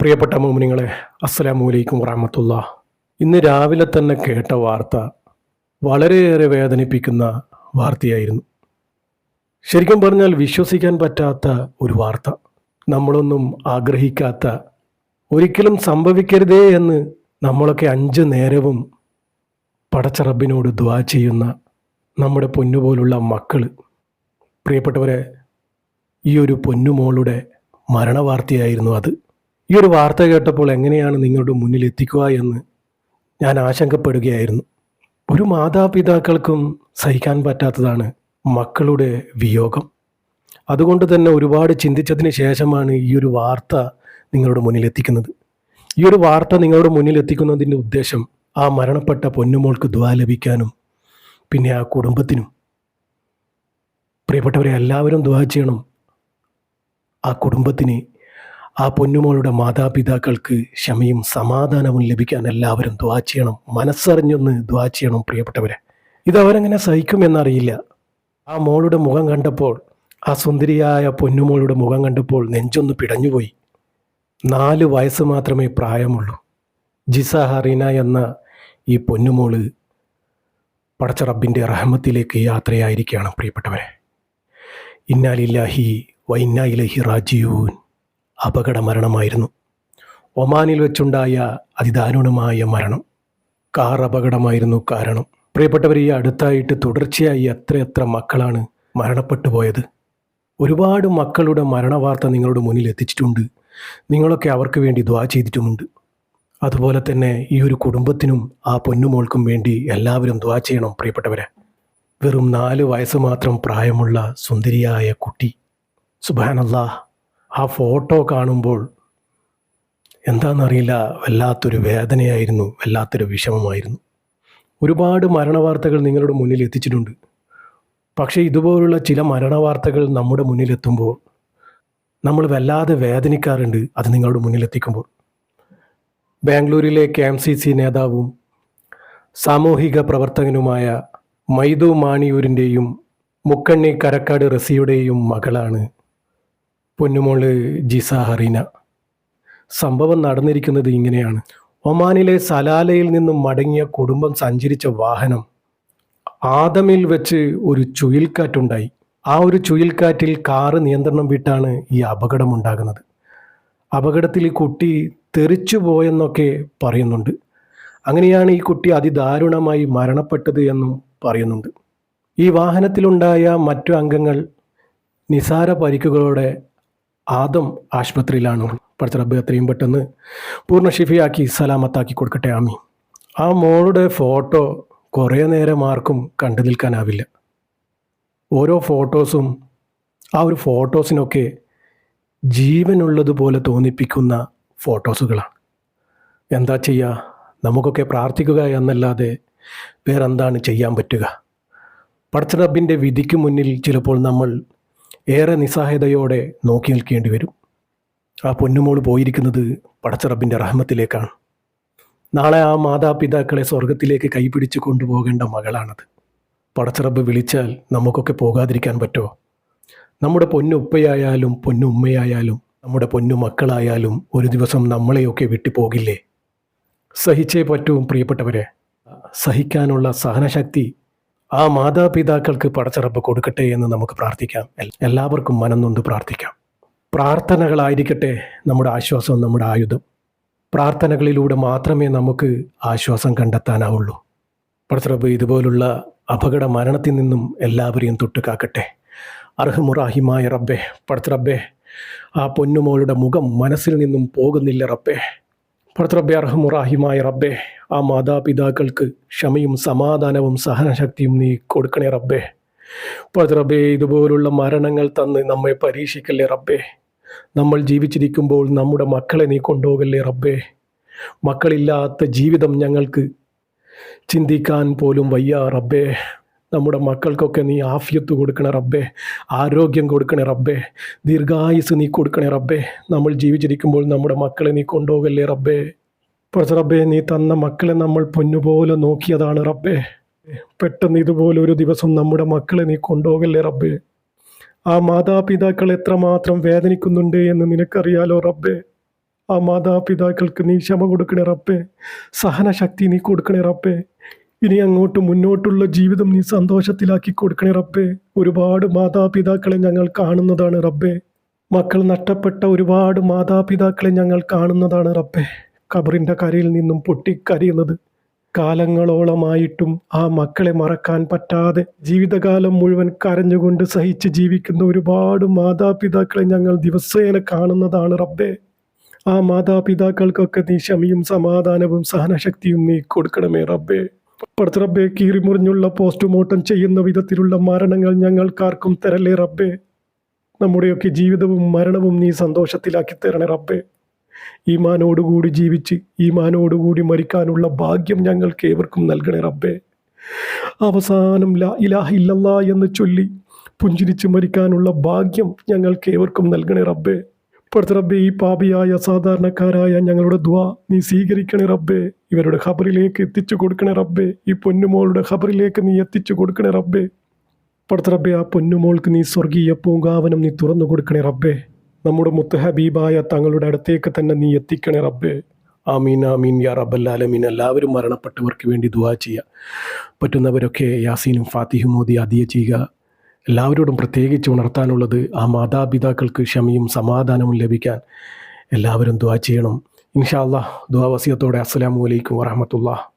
പ്രിയപ്പെട്ട മോമിനിങ്ങളെ അസ്സലാമു അലൈക്കും വറഹമത്തുള്ള. ഇന്ന് രാവിലെ തന്നെ കേട്ട വാർത്ത വളരെയേറെ വേദനിപ്പിക്കുന്ന വാർത്തയായിരുന്നു. ശരിക്കും പറഞ്ഞാൽ വിശ്വസിക്കാൻ പറ്റാത്ത ഒരു വാർത്ത. നമ്മളൊന്നും ആഗ്രഹിക്കാത്ത ഒരിക്കലും സംഭവിക്കരുതേ എന്ന് നമ്മളൊക്കെ അഞ്ച് നേരവും പടച്ചറബിനോട് ദ്വാ ചെയ്യുന്ന നമ്മുടെ പൊന്നുപോലുള്ള മക്കൾ പ്രിയപ്പെട്ടവരെ ഈ ഒരു പൊന്നുമോളുടെ മരണവാർത്തയായിരുന്നു അത്. ഈ ഒരു വാർത്ത കേട്ടപ്പോൾ എങ്ങനെയാണ് നിങ്ങളുടെ മുന്നിൽ എത്തിക്കുക എന്ന് ഞാൻ ആശങ്കപ്പെടുകയായിരുന്നു. ഒരു മാതാപിതാക്കൾക്കും സഹിക്കാൻ പറ്റാത്തതാണ് മക്കളുടെ വിയോഗം. അതുകൊണ്ട് തന്നെ ഒരുപാട് ചിന്തിച്ചതിന് ശേഷമാണ് ഈ ഒരു വാർത്ത നിങ്ങളുടെ മുന്നിൽ എത്തിക്കുന്നത്. ഈ ഒരു വാർത്ത നിങ്ങളുടെ മുന്നിൽ എത്തിക്കുന്നതിന്റെ ഉദ്ദേശം ആ മരണപ്പെട്ട പൊന്നുമോൾക്ക് ദ്വാ ലഭിക്കാനും പിന്നെ ആ കുടുംബത്തിനും. പ്രിയപ്പെട്ടവരെ എല്ലാവരും ദ്വാ ചെയ്യണം. ആ കുടുംബത്തിന് ആ പൊന്നുമോളുടെ മാതാപിതാക്കൾക്ക് ക്ഷമയും സമാധാനവും ലഭിക്കാൻ എല്ലാവരും ദ്വാ ചെയ്യണം. മനസ്സറിഞ്ഞൊന്ന് ദ്വാ ചെയ്യണം പ്രിയപ്പെട്ടവരെ. ഇതവരെങ്ങനെ സഹിക്കുമെന്നറിയില്ല. ആ മോളുടെ മുഖം കണ്ടപ്പോൾ ആ സുന്ദരിയായ പൊന്നുമോളുടെ മുഖം കണ്ടപ്പോൾ നെഞ്ചൊന്ന് പിടഞ്ഞുപോയി. നാല് വയസ്സ് മാത്രമേ പ്രായമുള്ളൂ. ജിസ ഹറീന എന്ന ഈ പൊന്നുമോൾ പടച്ച റബ്ബിന്റെ റഹമത്തിലേക്ക് യാത്രയായിരിക്കുകയാണ് പ്രിയപ്പെട്ടവരെ. ഇന്നാലില്ലാഹി വൈന്നായി ലഹി റാജിയൂൻ അപകട മരണമായിരുന്നു ഒമാനിൽ വെച്ചുണ്ടായ അതിദാരുണമായ മരണം കാർ അപകടമായിരുന്നു കാരണം. പ്രിയപ്പെട്ടവർ ഈ അടുത്തായിട്ട് തുടർച്ചയായി എത്രയെത്ര മക്കളാണ് മരണപ്പെട്ടു പോയത്? ഒരുപാട് മക്കളുടെ മരണവാർത്ത നിങ്ങളുടെ മുന്നിൽ എത്തിച്ചിട്ടുണ്ട്. നിങ്ങളൊക്കെ അവർക്ക് വേണ്ടി ദ്വാ ചെയ്തിട്ടുമുണ്ട്. അതുപോലെ തന്നെ ഈ ഒരു കുടുംബത്തിനും ആ പൊന്നുമോൾക്കും വേണ്ടി എല്ലാവരും ദ്വാ ചെയ്യണം പ്രിയപ്പെട്ടവരെ. വെറും നാല് വയസ്സ് മാത്രം പ്രായമുള്ള സുന്ദരിയായ കുട്ടി. സുബാനല്ലാ ആ ഫോട്ടോ കാണുമ്പോൾ എന്താണെന്നറിയില്ല വല്ലാത്തൊരു വേദനയായിരുന്നു വല്ലാത്തൊരു വിഷമമായിരുന്നു. ഒരുപാട് മരണവാർത്തകൾ നിങ്ങളുടെ മുന്നിൽ എത്തിച്ചിട്ടുണ്ട്. പക്ഷേ ഇതുപോലുള്ള ചില മരണവാർത്തകൾ നമ്മുടെ മുന്നിലെത്തുമ്പോൾ നമ്മൾ വല്ലാതെ വേദനിക്കാറുണ്ട് അത് നിങ്ങളുടെ മുന്നിലെത്തിക്കുമ്പോൾ ബാംഗ്ലൂരിലെ കെ എം സി സി നേതാവും സാമൂഹിക പ്രവർത്തകനുമായ മൈദു മാണിയൂരിന്റെയും മുക്കണ്ണി കരക്കാട് റസിയുടെയും മകളാണ് പൊന്നുമോൾ ജിസ ഹറീന സംഭവം നടന്നിരിക്കുന്നത് ഇങ്ങനെയാണ്. ഒമാനിലെ സലാലയിൽ നിന്നും മടങ്ങിയ കുടുംബം സഞ്ചരിച്ച വാഹനം ആദമിൽ വെച്ച് ഒരു ചുഴൽക്കാറ്റുണ്ടായി ആ ഒരു ചുഴൽക്കാറ്റിൽ കാറ് നിയന്ത്രണം വിട്ടാണ് ഈ അപകടമുണ്ടാകുന്നത്. അപകടത്തിൽ ഈ കുട്ടി തെറിച്ചു പോയെന്നൊക്കെ പറയുന്നുണ്ട്. അങ്ങനെയാണ് ഈ കുട്ടി അതിദാരുണമായി മരണപ്പെട്ടത് എന്നും പറയുന്നുണ്ട്. ഈ വാഹനത്തിലുണ്ടായ മറ്റു അംഗങ്ങൾ നിസാര പരിക്കുകളോടെ ആദം ആശുപത്രിയിലാണ് പഠിച്ച റബ്ബ് എത്രയും പെട്ടെന്ന് പൂർണ ഷിഫിയാക്കി സലാമത്താക്കി കൊടുക്കട്ടെ. ആമി ആ മോളുടെ ഫോട്ടോ കുറേ നേരം ആർക്കും കണ്ടു നിൽക്കാനാവില്ല. ഓരോ ഫോട്ടോസും ആ ഒരു ഫോട്ടോസിനൊക്കെ ജീവനുള്ളതുപോലെ തോന്നിപ്പിക്കുന്ന ഫോട്ടോസുകളാണ്. എന്താ ചെയ്യുക നമുക്കൊക്കെ പ്രാർത്ഥിക്കുക എന്നല്ലാതെ വേറെന്താണ് ചെയ്യാൻ പറ്റുക? പടച്ചറബിന്റെ വിധിക്ക് മുന്നിൽ ചിലപ്പോൾ നമ്മൾ ഏറെ നിസ്സഹായതയോടെ നോക്കി നിൽക്കേണ്ടി വരും. ആ പൊന്നുമോൾ പോയിരിക്കുന്നത് പടച്ചറബിന്റെ റഹ്മത്തിലേക്കാണ്. നാളെ ആ മാതാപിതാക്കളെ സ്വർഗത്തിലേക്ക് കൈപിടിച്ച് കൊണ്ടുപോകേണ്ട മകളാണത്. പടച്ചറബ് വിളിച്ചാൽ നമുക്കൊക്കെ പോകാതിരിക്കാൻ പറ്റുമോ? നമ്മുടെ പൊന്നുപ്പയായാലും പൊന്നുമ്മയായാലും നമ്മുടെ പൊന്നു മക്കളായാലും ഒരു ദിവസം നമ്മളെയൊക്കെ വിട്ടു പോകില്ലേ? സഹിച്ചേ പറ്റും പ്രിയപ്പെട്ടവരെ. സഹിക്കാനുള്ള സഹനശക്തി ആ മാതാപിതാക്കൾക്ക് പടച്ചിറപ്പ് കൊടുക്കട്ടെ എന്ന് നമുക്ക് പ്രാർത്ഥിക്കാം. എല്ലാവർക്കും മനംനൊന്ന് പ്രാർത്ഥിക്കാം. പ്രാർത്ഥനകളായിരിക്കട്ടെ നമ്മുടെ ആശ്വാസം നമ്മുടെ ആയുധം. പ്രാർത്ഥനകളിലൂടെ മാത്രമേ നമുക്ക് ആശ്വാസം കണ്ടെത്താനാവുള്ളൂ. പടച്ചിറപ്പ് ഇതുപോലുള്ള അപകട മരണത്തിൽ നിന്നും എല്ലാവരെയും തൊട്ട് കാക്കട്ടെ അർഹമുറാഹിമായ റബ്ബെ പടച്ചറബ്ബെ ആ പൊന്നുമോളുടെ മുഖം മനസ്സിൽ നിന്നും പോകുന്നില്ല റബ്ബെ. പടച്ചറബ്ബെ അർഹമുറാഹിമായ റബ്ബെ ആ മാതാപിതാക്കൾക്ക് ക്ഷമയും സമാധാനവും സഹനശക്തിയും നീ കൊടുക്കണേ റബ്ബെ. പടച്ചറബ്ബെ ഇതുപോലുള്ള മരണങ്ങൾ തന്ന് നമ്മെ പരീക്ഷിക്കല്ലേ റബ്ബെ. നമ്മൾ ജീവിച്ചിരിക്കുമ്പോൾ നമ്മുടെ മക്കളെ നീ കൊണ്ടുപോകല്ലേ റബ്ബെ. മക്കളില്ലാത്ത ജീവിതം ഞങ്ങൾക്ക് ചിന്തിക്കാൻ പോലും വയ്യ റബ്ബേ. നമ്മുടെ മക്കൾക്കൊക്കെ നീ ആഫിയത്ത് കൊടുക്കണേ റബ്ബേ ആരോഗ്യം കൊടുക്കണേ റബ്ബേ ദീർഘായുസ് നീ കൊടുക്കണേ റബ്ബേ. നമ്മൾ ജീവിച്ചിരിക്കുമ്പോൾ നമ്മുടെ മക്കളെ നീ കൊണ്ടുപോകല്ലേ റബ്ബേ? പക്ഷെ റബ്ബേ നീ തന്ന മക്കളെ നമ്മൾ പൊന്നുപോലെ നോക്കിയതാണ് റബ്ബേ. പെട്ടെന്ന് ഇതുപോലെ ഒരു ദിവസം നമ്മുടെ മക്കളെ നീ കൊണ്ടുപോകല്ലേ റബ്ബേ? ആ മാതാപിതാക്കൾ എത്രമാത്രം വേദനിക്കുന്നുണ്ട് എന്ന് നിനക്കറിയാലോ റബ്ബേ? ആ മാതാപിതാക്കൾക്ക് നീ ക്ഷമ കൊടുക്കണേ റബ്ബേ. സഹനശക്തി നീ കൊടുക്കണേ റബ്ബേ. ഇനി അങ്ങോട്ട് മുന്നോട്ടുള്ള ജീവിതം നീ സന്തോഷത്തിലാക്കി കൊടുക്കണേ റബ്ബേ. ഒരുപാട് മാതാപിതാക്കളെ ഞങ്ങൾ കാണുന്നതാണ് റബ്ബേ. മക്കൾ നഷ്ടപ്പെട്ട ഒരുപാട് മാതാപിതാക്കളെ ഞങ്ങൾ കാണുന്നതാണ് റബ്ബേ. കബറിന്റെ കരയിൽ നിന്നും പൊട്ടിക്കരയുന്നത്. കാലങ്ങളോളമായിട്ടും ആ മക്കളെ മറക്കാൻ പറ്റാതെ ജീവിതകാലം മുഴുവൻ കരഞ്ഞുകൊണ്ട് സഹിച്ച് ജീവിക്കുന്ന ഒരുപാട് മാതാപിതാക്കളെ ഞങ്ങൾ ദിവസേന കാണുന്നതാണ് റബ്ബേ. ആ മാതാപിതാക്കൾക്കൊക്കെ നീ ക്ഷമയും സമാധാനവും സഹനശക്തിയും നീ കൊടുക്കണമേ റബ്ബേ. പടുത്ത റബ്ബേ കീറിമുറിഞ്ഞുള്ള പോസ്റ്റ്മോർട്ടം ചെയ്യുന്ന വിധത്തിലുള്ള മരണങ്ങൾ ഞങ്ങൾക്കാർക്കും തരല്ലേ റബ്ബേ? നമ്മുടെയൊക്കെ ജീവിതവും മരണവും നീ സന്തോഷത്തിലാക്കി തരണേ റബ്ബേ. ഈമാനോടുകൂടി ജീവിച്ച് ഈമാനോടുകൂടി മരിക്കാനുള്ള ഭാഗ്യം ഞങ്ങൾക്ക് ഏവർക്കും നൽകണേ റബ്ബേ. അവസാനം ലാ ഇലാഹ ഇല്ലല്ലാ എന്ന് ചൊല്ലി പുഞ്ചിരിച്ച് മരിക്കാനുള്ള ഭാഗ്യം ഞങ്ങൾക്ക് ഏവർക്കും നൽകണേ റബ്ബേ. പടുത്ത റബ്ബേ ഈ പാപിയായ സാധാരണക്കാരായ ഞങ്ങളുടെ ദ്വാ. നീ സ്വീകരിക്കണേ റബ്ബേ. ഇവരുടെ ഖബറിലേക്ക് എത്തിച്ചു കൊടുക്കണേ റബ്ബേ. ഈ പൊന്നുമോളുടെ ഖബറിലേക്ക് നീ എത്തിച്ചു കൊടുക്കണേ റബ്ബേ. പടുത്ത റബ്ബേ ആ പൊന്നുമോൾക്ക് നീ സ്വർഗീയ പൂങ്കാവനം നീ തുറന്നു കൊടുക്കണേ റബ്ബേ. നമ്മുടെ മുത്തഹബീബായ തങ്ങളുടെ അടുത്തേക്ക് തന്നെ നീ എത്തിക്കണേ റബ്ബേ. ആമീൻ ആമീൻ യാ റബ്ബല്ലാലമീൻ എല്ലാവരും മരണപ്പെട്ടവർക്ക് വേണ്ടി ദുവാ ചെയ്യുക. പറ്റുന്നവരൊക്കെ യാസീനും ഫാത്തിഹും മോദി അതിയ ചെയ്യുക. എല്ലാവരോടും പ്രത്യേകിച്ച് ഉണർത്താനുള്ളത് ആ മാതാപിതാക്കൾക്ക് ക്ഷമയും സമാധാനവും ലഭിക്കാൻ എല്ലാവരും ദുവാ ചെയ്യണം. ഇൻഷാ അള്ളാഹ് ദുവാ വസിയത്തോടെ. അസ്സലാമു അലൈക്കും വറഹമത്തുള്ള